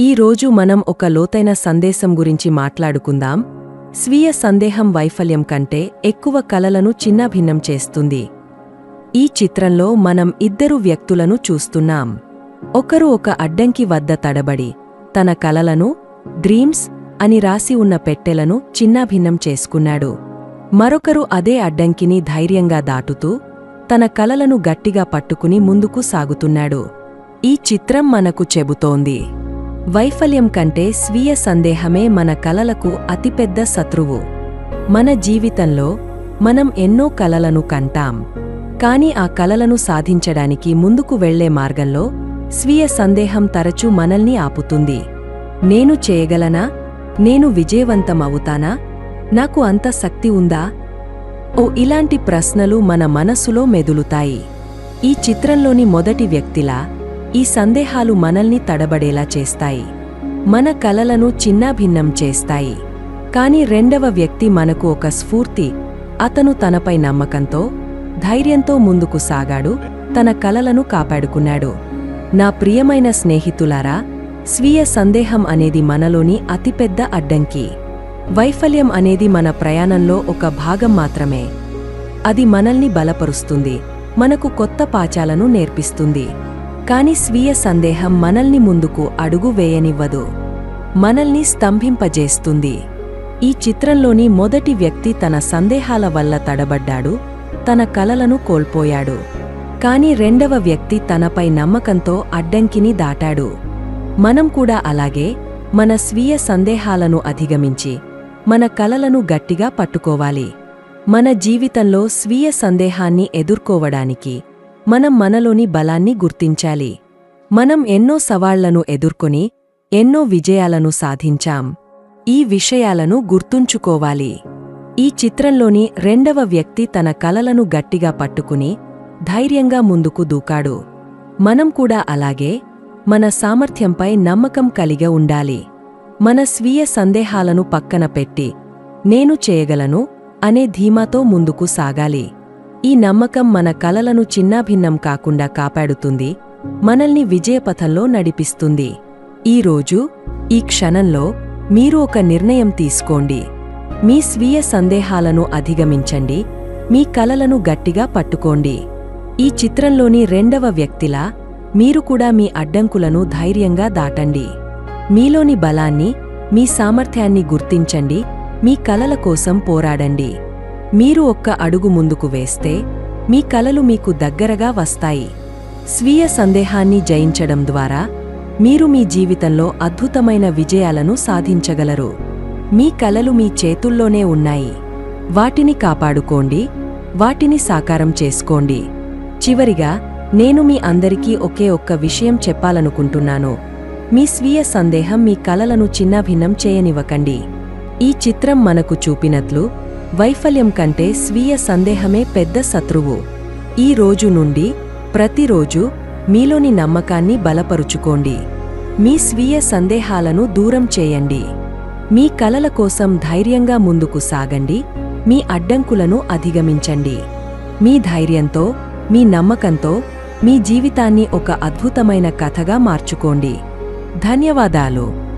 ఈ రోజు మనం ఒక లోతైన సందేశం గురించి మాట్లాడుకుందాం. స్వీయ సందేహం వైఫల్యం కంటే ఎక్కువ కలలను చిన్నభిన్నం చేస్తుంది. ఈ చిత్రంలో మనం ఇద్దరు వ్యక్తులను చూస్తున్నాం. ఒకరు ఒక అడ్డంకి వద్ద తడబడి తన కలలను డ్రీమ్స్ అని రాసి ఉన్న పెట్టెలను చిన్నాభిన్నం చేసుకున్నాడు. మరొకరు అదే అడ్డంకిని ధైర్యంగా దాటుతూ తన కలలను గట్టిగా పట్టుకుని ముందుకు సాగుతున్నాడు. ఈ చిత్రం మనకు చెబుతోంది. వైఫల్యం కంటే స్వీయ సందేహమే మన కలలకు అతిపెద్ద శత్రువు. మన జీవితంలో మనం ఎన్నో కలలను కంటాం. కాని ఆ కలలను సాధించడానికి ముందుకు వెళ్ళే మార్గంలో స్వీయ సందేహం తరచూ మనల్ని ఆపుతుంది. నేను చేయగలనా? నేను విజయవంతం అవుతానా నాకు అంత శక్తి ఉందా? ఓ ఇలాంటి ప్రశ్నలు మన మనస్సులో మెదులుతాయి. ఈ చిత్రంలోని మొదటి వ్యక్తిలా ఈ సందేహాలు మనల్ని తడబడేలా చేస్తాయి. మన కలలను చిన్నాభిన్నం చేస్తాయి. కానీ రెండవ వ్యక్తి మనకు ఒక స్ఫూర్తి అతను తనపై నమ్మకంతో ధైర్యంతో ముందుకు సాగాడు తన కలలను కాపాడుకున్నాడు. నా ప్రియమైన స్నేహితులారా స్వీయ సందేహం అనేది మనలోని అతిపెద్ద అడ్డంకి. వైఫల్యం అనేది మన ప్రయాణంలో ఒక భాగం మాత్రమే. అది మనల్ని బలపరుస్తుంది మనకు కొత్త పాచాలను నేర్పిస్తుంది. కాని స్వీయ సందేహం మనల్ని ముందుకు అడుగు వేయనివ్వదు. మనల్ని స్తంభింపజేస్తుంది. ఈ చిత్రంలోని మొదటి వ్యక్తి తన సందేహాల వల్ల తడబడ్డాడు తన కలలను కోల్పోయాడు. కాని రెండవ వ్యక్తి తనపై నమ్మకంతో అడ్డంకిని దాటాడు. మనం కూడా అలాగే మన స్వీయ సందేహాలను అధిగమించి మన కలలను గట్టిగా పట్టుకోవాలి. మన జీవితంలో స్వీయ సందేహాన్ని ఎదుర్కోవడానికి మనం మనలోని బలాన్ని గుర్తించాలి. మనం ఎన్నో సవాళ్ళను ఎదుర్కొని ఎన్నో విజయాలను సాధించాం. ఈ విషయాలను గుర్తుంచుకోవాలి. ఈ చిత్రంలోని రెండవ వ్యక్తి తన కలలను గట్టిగా పట్టుకుని ధైర్యంగా ముందుకు దూకాడు. మనం కూడా అలాగే మన సామర్థ్యంపై నమ్మకం కలిగి ఉండాలి. మన స్వీయ సందేహాలను పక్కన పెట్టి నేను చేయగలను అనే ధీమాతో ముందుకు సాగాలి. ఈ నమ్మకం మన కలలను చిన్నాభిన్నం కాకుండా కాపాడుతుంది మనల్ని విజయపథంలో నడిపిస్తుంది. ఈరోజు ఈ క్షణంలో మీరు ఒక నిర్ణయం తీసుకోండి. మీ స్వీయ సందేహాలను అధిగమించండి మీ కలలను గట్టిగా పట్టుకోండి. ఈ చిత్రంలోని రెండవ వ్యక్తిలా మీరు కూడా మీ అడ్డంకులను ధైర్యంగా దాటండి. మీలోని బలాన్ని మీ సామర్థ్యాన్ని గుర్తించండి మీ కలల కోసం పోరాడండి. మీరు ఒక్క అడుగు ముందుకు వేస్తే మీ కలలు మీకు దగ్గరగా వస్తాయి. స్వీయ సందేహాన్ని జయించడం ద్వారా మీరు మీ జీవితంలో అద్భుతమైన విజయాలను సాధించగలరు. మీ కలలు మీ చేతుల్లోనే ఉన్నాయి. వాటిని కాపాడుకోండి. వాటిని సాకారం చేసుకోండి. చివరిగా నేను మీ అందరికీ ఒకే ఒక్క విషయం చెప్పాలనుకుంటున్నాను. మీ స్వీయ సందేహం మీ కలలను చిన్నాభిన్నం చేయనివ్వకండి. ఈ చిత్రం మనకు చూపినట్లు వైఫల్యం కంటే స్వీయ సందేహమే పెద్ద శత్రువు. ఈ రోజు నుండి ప్రతిరోజు మీలోని నమ్మకాన్ని బలపరుచుకోండి. మీ స్వీయ సందేహాలను దూరం చేయండి. మీ కలల కోసం ధైర్యంగా ముందుకు సాగండి. మీ అడ్డంకులను అధిగమించండి. మీ ధైర్యంతో మీ నమ్మకంతో మీ జీవితాన్ని ఒక అద్భుతమైన కథగా మార్చుకోండి. ధన్యవాదాలు.